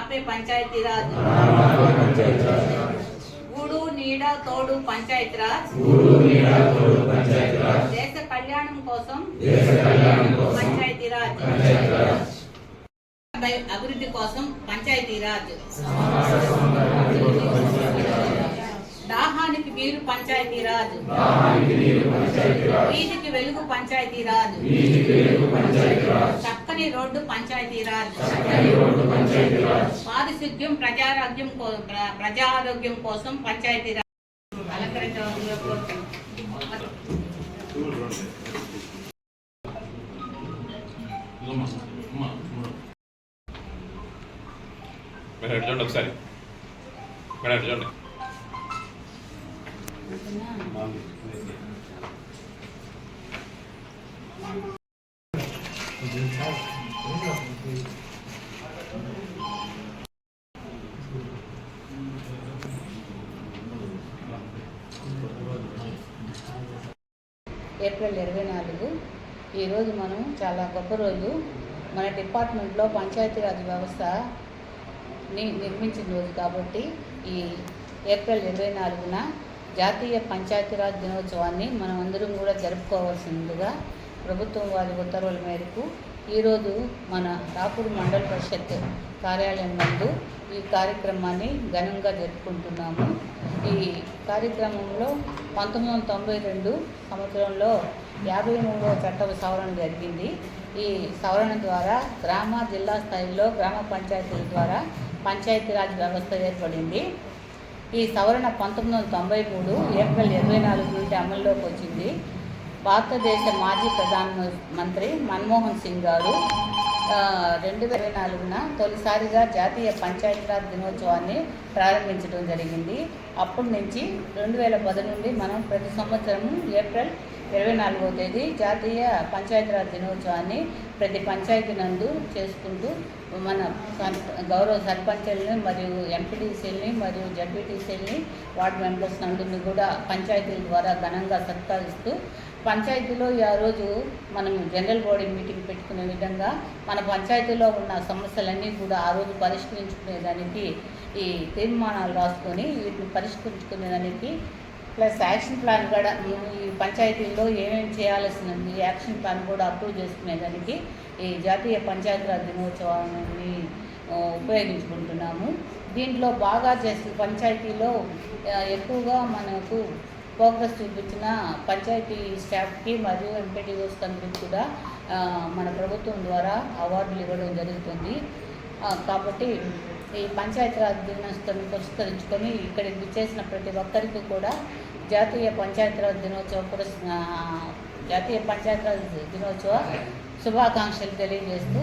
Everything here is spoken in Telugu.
ఆపే పంచాయతీరాజ్ గూడు నీడ తోడు పంచాయతీరాజ్ దేశ కళ్యాణం కోసం పంచాయతీరాజ్ అభి- అభివృద్ధి కోసం పంచాయతీరాజ్ దాహానికి నీరు పంచాయతీరాజ్ వీధికి వెలుగు పంచాయతీరాజ్ చక్కని రోడ్డు పంచాయతీరాజ్. పారిశుద్ధ్యం ప్రజారోగ్యం ప్రజారోగ్యం కోసం పంచాయతీరాజ్ అలంకరించవలసిందిగా కోరుతున్నాను. ఒకసారి. మేడం ఇటు చూడండి ఏప్రిల్ ఇరవై నాలుగు. ఈరోజు మనం చాలా గొప్ప రోజు. మన డిపార్ట్మెంట్లో పంచాయతీరాజ్ వ్యవస్థని నిర్మించిన రోజు కాబట్టి ఈ ఏప్రిల్ ఇరవై నాలుగున జాతీయ పంచాయతీరాజ్ దినోత్సవాన్ని మనం అందరం కూడా జరుపుకోవాల్సిందిగా ప్రభుత్వం వారి ఉత్తర్వుల మేరకు ఈరోజు మన రాపూర్ మండల పరిషత్ కార్యాలయం నందు ఈ కార్యక్రమాన్ని ఘనంగా జరుపుకుంటున్నాము. ఈ కార్యక్రమంలో పంతొమ్మిది వందల తొంభై రెండు సంవత్సరంలో యాభై మూడవ చట్ట సవరణ జరిగింది. ఈ సవరణ ద్వారా గ్రామ జిల్లా స్థాయిలో గ్రామ పంచాయతీల ద్వారా పంచాయతీరాజ్ వ్యవస్థ ఏర్పడింది. ఈ సవరణ పంతొమ్మిది వందల తొంభై మూడు ఏప్రిల్ ఇరవై నాలుగు నుండి అమల్లోకి వచ్చింది. భారతదేశ మాజీ ప్రధాన మంత్రి మన్మోహన్ సింగ్ గారు రెండు వేల ఇరవై నాలుగున తొలిసారిగా జాతీయ పంచాయతీరాజ్ దినోత్సవాన్ని ప్రారంభించడం జరిగింది. అప్పటి నుంచి రెండు వేల పది నుండి మనం ప్రతి సంవత్సరం ఏప్రిల్ ఇరవై నాలుగవ తేదీ జాతీయ పంచాయతీరాజ్ దినోత్సవాన్ని ప్రతి పంచాయతీ నందు చేసుకుంటూ మన గౌరవ సర్పంచుల్ని మరియు ఎంపీటీసీలని మరియు జడ్పీటీసీలని వార్డు మెంబర్స్ నందుని కూడా పంచాయతీల ద్వారా ఘనంగా సత్కరిస్తూ పంచాయతీలో ఆ రోజు మనం జనరల్ బాడీ మీటింగ్ పెట్టుకునే విధంగా మన పంచాయతీలో ఉన్న సమస్యలన్నీ కూడా ఆ రోజు పరిష్కరించుకునేదానికి ఈ తీర్మానాలు రాసుకొని వీటిని పరిష్కరించుకునేదానికి ప్లస్ యాక్షన్ ప్లాన్ కూడా ఈ పంచాయతీల్లో ఏమేమి చేయాల్సింది యాక్షన్ ప్లాన్ కూడా అప్రూవ్ చేసుకునేదానికి ఈ జాతీయ పంచాయతీరాజ్ దినోత్సవాన్ని ఉపయోగించుకుంటున్నాము. దీంట్లో బాగా చేసి పంచాయతీలో ఎక్కువగా మనకు ప్రోగ్రెస్ చూపించిన పంచాయతీ స్టాఫ్కి మరియు ఎంపీటీఓస్ అందరికి కూడా మన ప్రభుత్వం ద్వారా అవార్డులు ఇవ్వడం జరుగుతుంది. కాబట్టి ఈ పంచాయతీరాజ్ దినోత్సవాన్ని పురస్కరించుకొని ఇక్కడికి విచ్చేసిన ప్రతి ఒక్కరికి కూడా జాతీయ పంచాయతీరాజ్ దినోత్సవ పురస్ జాతీయ పంచాయతీరాజ్ దినోత్సవ శుభాకాంక్షలు తెలియజేస్తూ